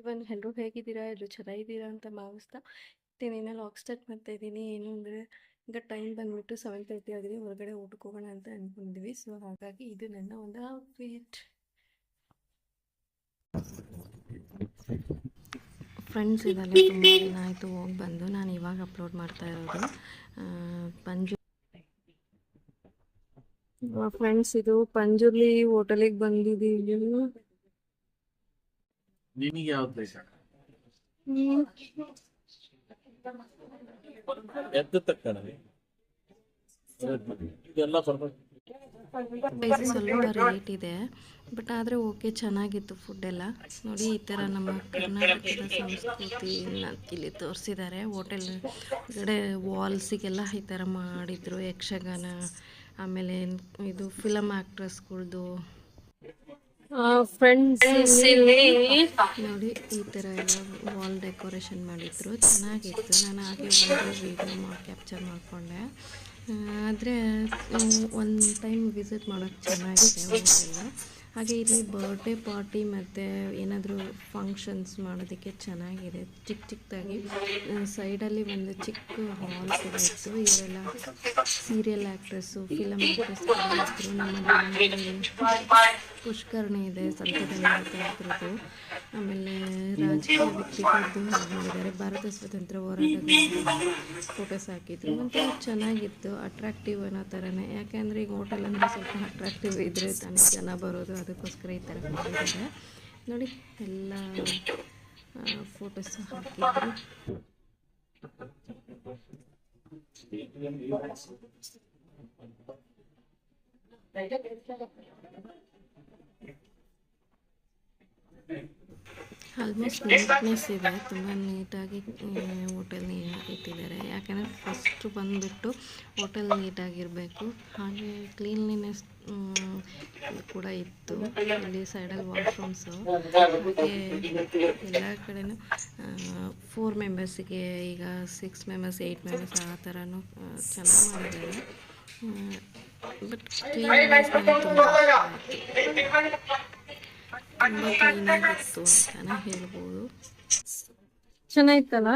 ಇವನ್ ಎಲ್ಲರೂ ಹೇಗಿದ್ದೀರಾ ಎಲ್ಲರೂ ಚೆನ್ನಾಗಿದ್ದೀರಾ ಅಂತ ಭಾವಿಸ್ತಾ ಇನ್ನು ಲಾಕ್ ಸ್ಟಾರ್ಟ್ ಮಾಡ್ತಾ ಇದ್ದೀನಿ. ಏನು ಅಂದರೆ ಈಗ ಟೈಮ್ ಬಂದ್ಬಿಟ್ಟು ಸೆವೆನ್ ತರ್ಟಿ ಆಗಿದೆ, ಹೊರಗಡೆ ಹೋಗೋಣ ಅಂತ ಅಂದ್ಕೊಂಡಿದ್ವಿ ಸೊ ಹಾಗಾಗಿ ಇದು ನನ್ನ ಒಂದು ಔಟ್ಫಿಟ್ ಫ್ರೆಂಡ್ಸ್ ಇದೆಲ್ಲ ತುಂಬ ದಿನ ಆಯಿತು ಹೋಗಿ ಬಂದು. ನಾನು ಇವಾಗ ಅಪ್ಲೋಡ್ ಮಾಡ್ತಾ ಇರೋದು. ಪಂಜು ಫ್ರೆಂಡ್ಸ್ ಇದು ಪಂಜುರ್ಲಿ ಹೋಟೆಲಿಗೆ ಬಂದಿದ್ದೀವಿ. ನಿನಗೆ ಯಾವ್ದು ಪ್ಲೇಸ್ ಎದ್ದ ಸ್ವಲ್ಪ ರೇಟ್ ಇದೆ ಬಟ್ ಆದರೆ ಓಕೆ ಚೆನ್ನಾಗಿತ್ತು ಫುಡ್ ಎಲ್ಲ. ನೋಡಿ, ಈ ಥರ ನಮ್ಮ ಕರ್ನಾಟಕದ ಸಂಸ್ಕೃತಿನ ಇಲ್ಲಿ ತೋರಿಸಿದ್ದಾರೆ. ಹೋಟೆಲ್ ಕಡೆ ವಾಲ್ಸಿಗೆಲ್ಲ ಈ ಥರ ಮಾಡಿದ್ರು, ಯಕ್ಷಗಾನ, ಆಮೇಲೆ ಇದು ಫಿಲಮ್ ಆ್ಯಕ್ಟ್ರೆಸ್ಗಳ್ದು ಫ್ರೆಂಡ್ಸ್ ನೋಡಿ ಈ ತರ ಎಲ್ಲ ವಾಲ್ ಡೆಕೋರೇಷನ್ ಮಾಡಿದ್ರು. ಚೆನ್ನಾಗಿತ್ತು. ನಾನು ಹಾಗೆ ಒಂದು ವೀಡಿಯೋ ಕ್ಯಾಪ್ಚರ್ ಮಾಡಿಕೊಂಡೆ. ಆದರೆ ಒಂದು ಟೈಮ್ ವಿಸಿಟ್ ಮಾಡೋಕ್ಕೆ ಚೆನ್ನಾಗಿದೆ ಹಾಗೆ ಇಲ್ಲಿ ಬರ್ಡೇ ಪಾರ್ಟಿ ಮತ್ತು ಏನಾದರೂ ಫಂಕ್ಷನ್ಸ್ ಮಾಡೋದಕ್ಕೆ ಚೆನ್ನಾಗಿದೆ. ಚಿಕ್ಕ ಚಿಕ್ಕದಾಗಿ ಸೈಡಲ್ಲಿ ಒಂದು ಚಿಕ್ಕ ಹಾಲ್ ಕೂಡ ಇತ್ತು. ಇವರೆಲ್ಲ ಸೀರಿಯಲ್ ಆ್ಯಕ್ಟ್ರೆಸ್ಸು ಫಿಲಮ್ ಆ್ಯಕ್ಟ್ರೆಸ್ ನಮ್ಮಲ್ಲಿ ಪುಷ್ಕರಣಿ ಇದೆ ಸಂತದಲ್ಲಿ ಮಾಡ್ತಾ ಆಮೇಲೆ ರಾಜಕೀಯ ವ್ಯಕ್ತಿಗಳದ್ದು ಮಾಡಿದ್ದಾರೆ ಭಾರತ ಸ್ವಾತಂತ್ರ್ಯ ಹೋರಾಟದ ಫೋಟೋಸ್ ಹಾಕಿದ್ರು. ಮತ್ತು ಚೆನ್ನಾಗಿತ್ತು ಅಟ್ರಾಕ್ಟಿವ್ ಅನ್ನೋ ಥರನೇ ಯಾಕೆಂದರೆ ಈಗ ಹೋಟೆಲ್ ಅಂದರೆ ಸ್ವಲ್ಪ ಅಟ್ರಾಕ್ಟಿವ್ ಇದ್ದರೆ ತಾನೇ ಜನ ಬರೋದು, ಅದಕ್ಕೋಸ್ಕರ ಈ ಥರ ಮಾಡಿದ್ದಾರೆ ನೋಡಿ, ಎಲ್ಲ ಫೋಟೋಸ್ ಹಾಕಿದ್ರು. ಆಲ್ಮೋಸ್ಟ್ ನೀಟ್ನೆಸ್ ಇದೆ ತುಂಬ ನೀಟಾಗಿ ಹೋಟೆಲ್ ಇಟ್ಟಿದ್ದಾರೆ ಯಾಕೆಂದರೆ ಫಸ್ಟ್ ಬಂದುಬಿಟ್ಟು ಹೋಟೆಲ್ ನೀಟಾಗಿರಬೇಕು ಹಾಗೆ ಕ್ಲೀನ್ಲಿನೆಸ್ ಕೂಡ ಇತ್ತು ಅಲ್ಲಿ ಸೈಡಲ್ಲಿ ವಾಶ್ರೂಮ್ಸು ಹಾಗೆ ಎಲ್ಲ ಕಡೆನೂ ಫೋರ್ ಮೆಂಬರ್ಸಿಗೆ ಈಗ ಸಿಕ್ಸ್ ಮೆಂಬರ್ಸ್ ಏಯ್ಟ್ ಮೆಂಬರ್ಸ್ ಆ ಥರನೂ ಚೆನ್ನಾಗಿ ಮಾಡಿದ್ದಾರೆ ಬಟ್ ಕ್ಲೀನ್ನೆಸ್ ತುಂಬ ತುಂಬ ಕ್ಲೀನಾಗಿತ್ತು ಅಂತಾನೆ ಹೇಳ್ಬೋದು ಚೆನ್ನಾಗಿತ್ತಲ್ಲ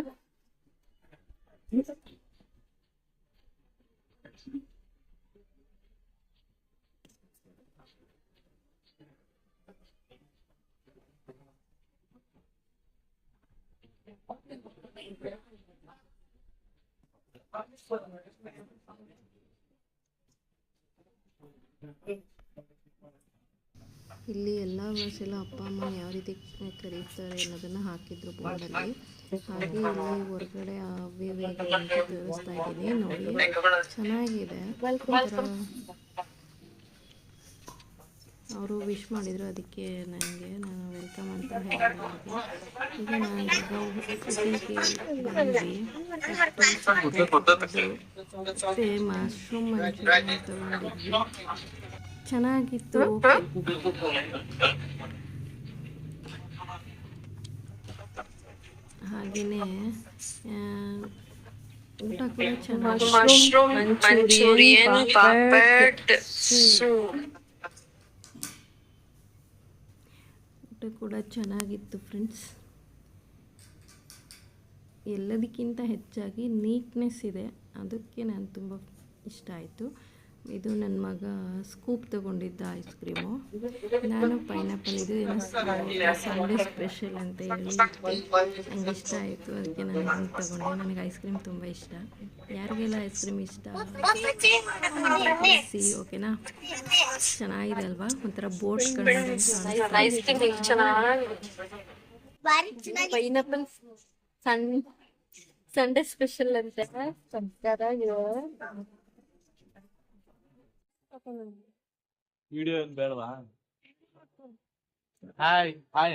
ಇಲ್ಲಿ ಎಲ್ಲ ಭಾಷೆಲ್ಲ ಅಪ್ಪ ಅಮ್ಮ ಯಾವ ರೀತಿ ಕರೀತಾರೆ ಅನ್ನೋದನ್ನ ಹಾಕಿದ್ರು ಬೋರ್ಡಲ್ಲಿ ಹಾಗೆ ಇಲ್ಲಿ ಹೊರಗಡೆ ಅಂತ ತೋರಿಸ್ತಾ ಇದ್ದೀನಿ ನೋಡಿ ಚೆನ್ನಾಗಿದೆ ಅವರು ವಿಶ್ ಮಾಡಿದ್ರು ಅದಕ್ಕೆ ನನಗೆ ನಾನು ವೆಲ್ಕಮ್ ಅಂತ ಹೇಳಿದೆ ನಾನು ಮಶ್ರೂಮ್ ತಗೊಂಡಿದ್ವಿ ಚೆನ್ನಾಗಿತ್ತು. ಹಾಗೆಯೇ ಊಟ ಕೂಡ ಚೆನ್ನಾಗಿ ಊಟ ಕೂಡ ಚೆನ್ನಾಗಿತ್ತು ಫ್ರೆಂಡ್ಸ್. ಎಲ್ಲದಕ್ಕಿಂತ ಹೆಚ್ಚಾಗಿ ನೀಟ್ನೆಸ್ ಇದೆ. ಅದಕ್ಕೆ ನಾನು ತುಂಬ ಇಷ್ಟ ಆಯಿತು. ಇದು ನನ್ನ ಮಗ ಸ್ಕೂಪ್ ತಗೊಂಡಿದ್ದ ಐಸ್ ಕ್ರೀಮು ನಾನು ಪೈನಾಪಲ್ ಇದು ಏನೋ ಸಂಡೇ ಸ್ಪೆಷಲ್ ಅಂತ ಹೇಳಿ ನಂಗೆ ಇಷ್ಟ ಆಯಿತು. ಅದಕ್ಕೆ ನಾನು ಇದನ್ನು ತಗೊಂಡೆ. ನನಗೆ ಐಸ್ ಕ್ರೀಮ್ ತುಂಬ ಇಷ್ಟ. ಯಾರಿಗೆಲ್ಲ ಐಸ್ ಕ್ರೀಮ್ ಇಷ್ಟ? ಸಿ ಓಕೆನಾ? ಚೆನ್ನಾಗಿದೆ ಅಲ್ವಾ? ಒಂಥರ ಬೋಟ್ ಪೈನಾಪಲ್ ಸಣ್ಣ ಸಂಡೇ ಸ್ಪೆಷಲ್ ಅಂತ ಚೆನ್ನಾಗಿದೆ ವಿಡಿಯೋ ಏನು ಬೇಡವಾ? ಹಾಯ್ ಹಾಯ್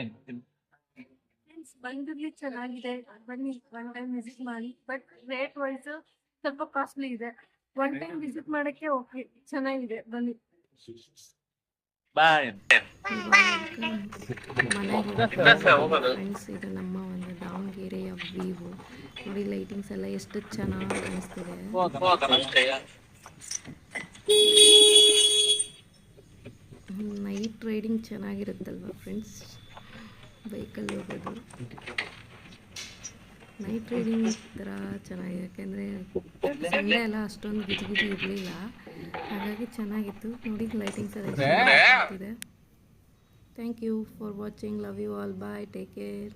ಬಂದಿರ್ಲಿ ಚೆನ್ನಾಗಿದೆ. ಬನ್ನಿ ಒನ್ ಟೈಮ್ ವಿಸಿಟ್ ಮಾಡಿ. ಬಟ್ ರೇಟ್ ವೈಸ್ ಸ್ವಲ್ಪ ಕಾಸ್ಟ್ಲಿ ಇದೆ. ಒನ್ ಟೈಮ್ ವಿಸಿಟ್ ಮಾಡಕ್ಕೆ ಓಕೆ ಚೆನ್ನಾಗಿದೆ. ಬನ್ನಿ. ಬಾಯ್ ಫ್ರೆಂಡ್ಸ್ ಇದು ನಮ್ಮ ಒಂದು ದಾವಣಗೆರೆಯ ವ್ಯೂ ನೋಡಿ ಲೈಟಿಂಗ್ಸ್ ಎಲ್ಲ ಎಷ್ಟು ಚೆನ್ನಾಗಿ ಕಾಣಿಸ್ತಿದೆ ನೈಟ್ ರೈಡಿಂಗ್ ಚೆನ್ನಾಗಿರುತ್ತಲ್ವ ಫ್ರೆಂಡ್ಸ್ ಬೈಕಲ್ಲಿ ಹೋಗೋದು. ನೈಟ್ ರೈಡಿಂಗ್ ಥರ ಚೆನ್ನಾಗಿದೆ. ಯಾಕೆಂದರೆ ಸಂಡೆ ಎಲ್ಲ ಅಷ್ಟೊಂದು ಗಿಜಿ ಗಿಜಿ ಇರಲಿಲ್ಲ. ಹಾಗಾಗಿ ಚೆನ್ನಾಗಿತ್ತು. ನೋಡಿ ಲೈಟಿಂಗ್ಸ್ ಎಲ್ಲ ಇದೆ thank you for watching love you all bye take care